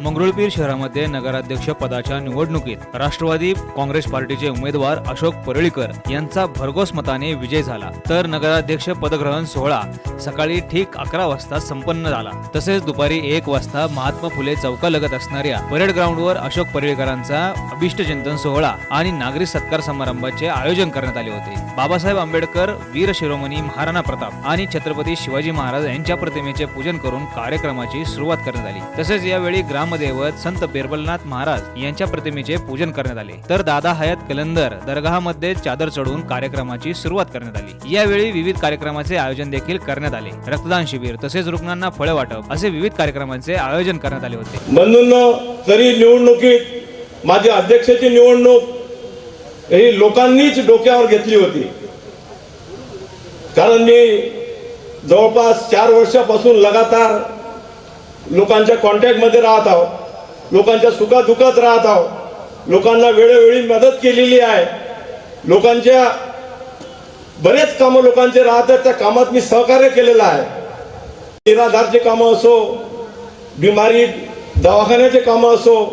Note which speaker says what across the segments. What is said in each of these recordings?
Speaker 1: मंगरुळपीर शहरामध्ये नगराध्यक्ष पदाच्या निवडणुकीत राष्ट्रवादी काँग्रेस पार्टीचे उमेदवार अशोक परळीकर यांचा भरघोस मताने विजय झाला. तर नगराध्यक्ष पदग्रहण सोहळा सकाळी ठीक अकरा वाजता संपन्न झाला. तसेच दुपारी एक वाजता महात्मा फुले चौकालगत असणाऱ्या परेड ग्राउंडवर अशोक परळीकरांचा अभिष्ट चिंतन सोहळा आणि नागरी सत्कार समारंभाचे आयोजन करण्यात आले होते. बाबासाहेब आंबेडकर वीर शिरोमणी महाराणा प्रताप आणि छत्रपती शिवाजी महाराज यांच्या प्रतिमेचे पूजन करून कार्यक्रमाची सुरुवात करण्यात आली. तसेच यावेळी ग्राम ग्रामदैवत संत बिरबलनाथ महाराज यांच्या प्रतिमेचे पूजन करण्यात आले. तर दादा हयात कलंदर दरगाहमध्ये चादर चढवून कार्यक्रमाची सुरुवात करण्यात आली. यावेळी विविध कार्यक्रमाचे आयोजन देखील करण्यात आले. रक्तदान शिबिर तसेच रुग्णांना फळे वाटप असे विविध कार्यक्रमांचे आयोजन करण्यात आले होते.
Speaker 2: म्हणून तरी निवडणुकीत माझी अध्यक्षाची निवडणूक ही लोकांनीच डोक्यावर घेतली होती कारण मी जवळपास चार वर्षापासून लगातार लोकांच्या कॉन्टॅक्टमध्ये राहत आहोत. लोकांच्या सुखादुखात राहत आहोत. लोकांना वेळोवेळी मदत केलेली आहे. लोकांच्या बरेच कामं लोकांचे राहतात. त्या कामात मी सहकार्य केलेलं आहे. निराधारचे कामं असो बिमारी दवाखान्याचे कामं असो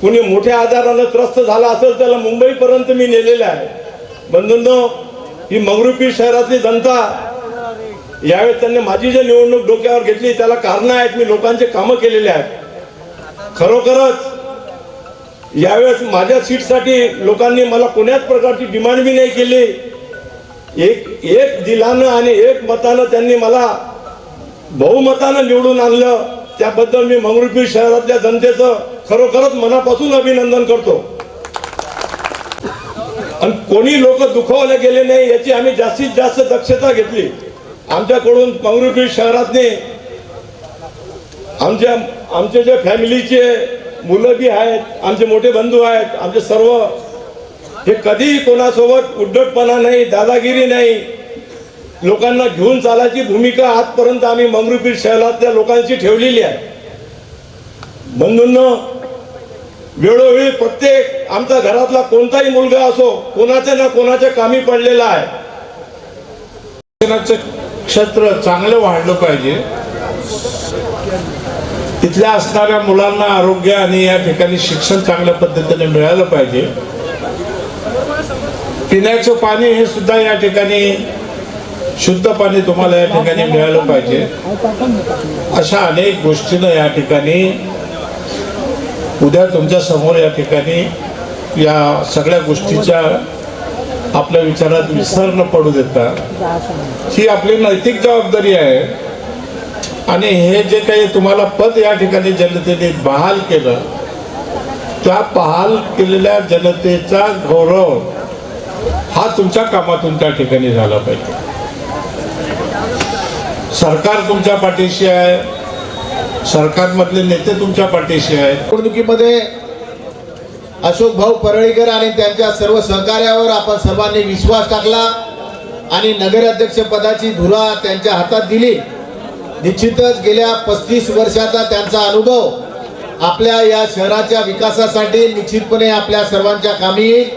Speaker 2: कुणी मोठ्या आजारानं त्रस्त झाला असेल त्याला मुंबईपर्यंत मी नेलेलं आहे. बंधूंनो ही मगरुपी शहरातली जनता यावेळेस त्यांनी माझी जे निवडणूक डोक्यावर घेतली त्याला कारण आहेत. मी लोकांचे कामं केलेले आहेत. खरोखरच यावेळेस माझ्या सीटसाठी लोकांनी मला कोण्याच प्रकारची डिमांड बी नाही केली. एक एक दिलानं आणि एक मतानं त्यांनी मला बहुमतानं निवडून आणलं. त्याबद्दल मी मंगरुळपीर शहरातल्या जनतेचं खरोखरच मनापासून अभिनंदन करतो. आणि कोणी लोक दुखवले गेले नाही याची आम्ही जास्तीत जास्त दक्षता घेतली. आमच्याकडून मंगरुपी शहरातने आमच्या आमचे जे फॅमिलीचे मुलं बी आहेत आमचे मोठे बंधू आहेत आमचे सर्व हे कधीही कोणासोबत उड्डटपणा नाही दादागिरी नाही लोकांना घेऊन चालायची भूमिका आजपर्यंत आम्ही मंगरुपीर शहरातल्या लोकांची ठेवलेली आहे. बंधूंनो वेळोवेळी प्रत्येक आमच्या घरातला कोणताही मुलगा असो कोणाच्या ना कोणाच्या कामी पडलेला आहे.
Speaker 3: क्षेत्र चांगलं वाढलं पाहिजे. तिथल्या असणाऱ्या मुलांना आरोग्य आणि या ठिकाणी शिक्षण चांगल्या पद्धतीने मिळालं पाहिजे. पिण्याचं पाणी हे सुद्धा या ठिकाणी शुद्ध पाणी तुम्हाला या ठिकाणी मिळालं पाहिजे. अशा अनेक गोष्टीनं या ठिकाणी उद्या तुमच्यासमोर या ठिकाणी या सगळ्या गोष्टीच्या आपल्या विचारात विसर न पडू देता. ही आपली नैतिक जबाबदारी आहे. आणि हे जे काही तुम्हाला पद या ठिकाणी जनतेने बहाल केलं त्या बहाल केलेल्या जनतेचा गौरव हा तुमच्या कामातून त्या ठिकाणी झाला पाहिजे. सरकार तुमच्या पाठीशी आहे. सरकारमधले नेते तुमच्या पाठीशी आहेत.
Speaker 4: निवडणुकीमध्ये अशोक भाऊ परळीकर आणि त्यांच्या सर्व सहकार्यावर आपण सर्वांनी विश्वास टाकला आणि नगराध्यक्ष पदाची धुरा त्यांच्या हातात दिली. निश्चितच गेल्या पस्तीस वर्षाचा त्यांचा अनुभव आपल्या या शहराच्या विकासासाठी निश्चितपणे आपल्या सर्वांच्या कामी येईल.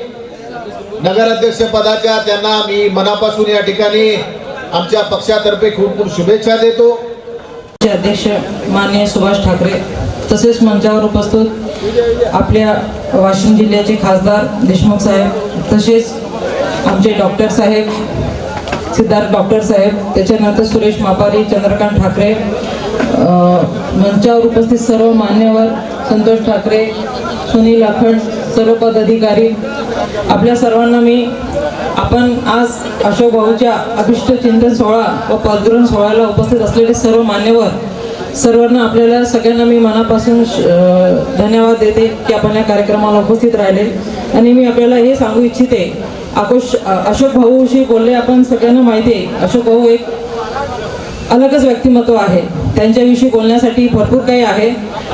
Speaker 4: नगराध्यक्ष पदाच्या त्यांना मी मनापासून या ठिकाणी आमच्या पक्षातर्फे खूप खूप शुभेच्छा देतो.
Speaker 5: अध्यक्ष माननीय सुभाष ठाकरे तसेच मंचावर उपस्थित आपल्या वाशिम जिल्ह्याचे खासदार देशमुख साहेब तसेच आमचे डॉक्टर साहेब सिद्धार्थ डॉक्टर साहेब त्याच्यानंतर सुरेश मापारी चंद्रकांत ठाकरे मंचावर उपस्थित सर्व मान्यवर संतोष ठाकरे सुनील अखंड सर्व पदाधिकारी आपल्या सर्वांना मी आपण आज अशोक भाऊच्या अभिष्ट चिंतन सोहळा व पदग्रहण सोहळ्याला उपस्थित असलेले सर्व मान्यवर सर्वांना आपल्याला सगळ्यांना मी मनापासून श- धन्यवाद देते की आपण या कार्यक्रमाला उपस्थित राहिले. आणि मी आपल्याला हे सांगू इच्छिते आकोश अशोक भाऊशी बोलले आपण सगळ्यांना माहिती आहे अशोक भाऊ एक अलगच व्यक्तिमत्व आहे. त्यांच्याविषयी बोलण्यासाठी भरपूर काही आहे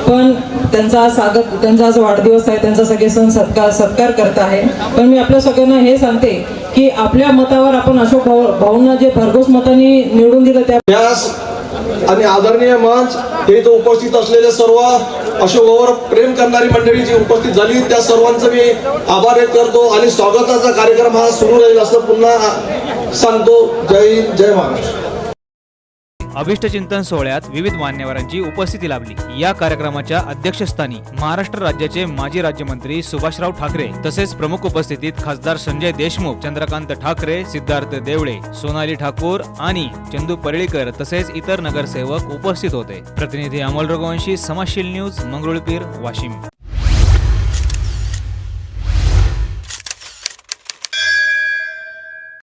Speaker 5: पण त्यांचा स्वागत त्यांचा आज वाढदिवस आहे त्यांचा सगळे सण सत्कार सत्कार करत आहे. पण मी आपल्या सगळ्यांना हे सांगते की आपल्या मतावर आपण अशोक भाऊंना जे भरघोस मतांनी निवडून दिलं त्या
Speaker 6: व्यास आणि आदरणीय मंच हे इथं उपस्थित असलेले सर्व अशोकवर प्रेम करणारी मंडळी जी उपस्थित झाली त्या सर्वांचं मी आभार व्यक्त करतो आणि स्वागताचा कार्यक्रम हा सुरू राहील असं पुन्हा सांगतो. जय हिंद जय महाराष्ट्र.
Speaker 1: अभिष्टचिंतन सोहळ्यात विविध मान्यवरांची उपस्थिती लाभली. या कार्यक्रमाच्या अध्यक्षस्थानी महाराष्ट्र राज्याचे माजी राज्यमंत्री सुभाषराव ठाकरे तसेच प्रमुख उपस्थितीत खासदार संजय देशमुख चंद्रकांत ठाकरे सिद्धार्थ देवळे सोनाली ठाकूर आणि चंदू परळीकर तसेच इतर नगरसेवक उपस्थित होते. प्रतिनिधी अमोल रघुवंशी समाजशील न्यूज मंगरुळपीर वाशिम.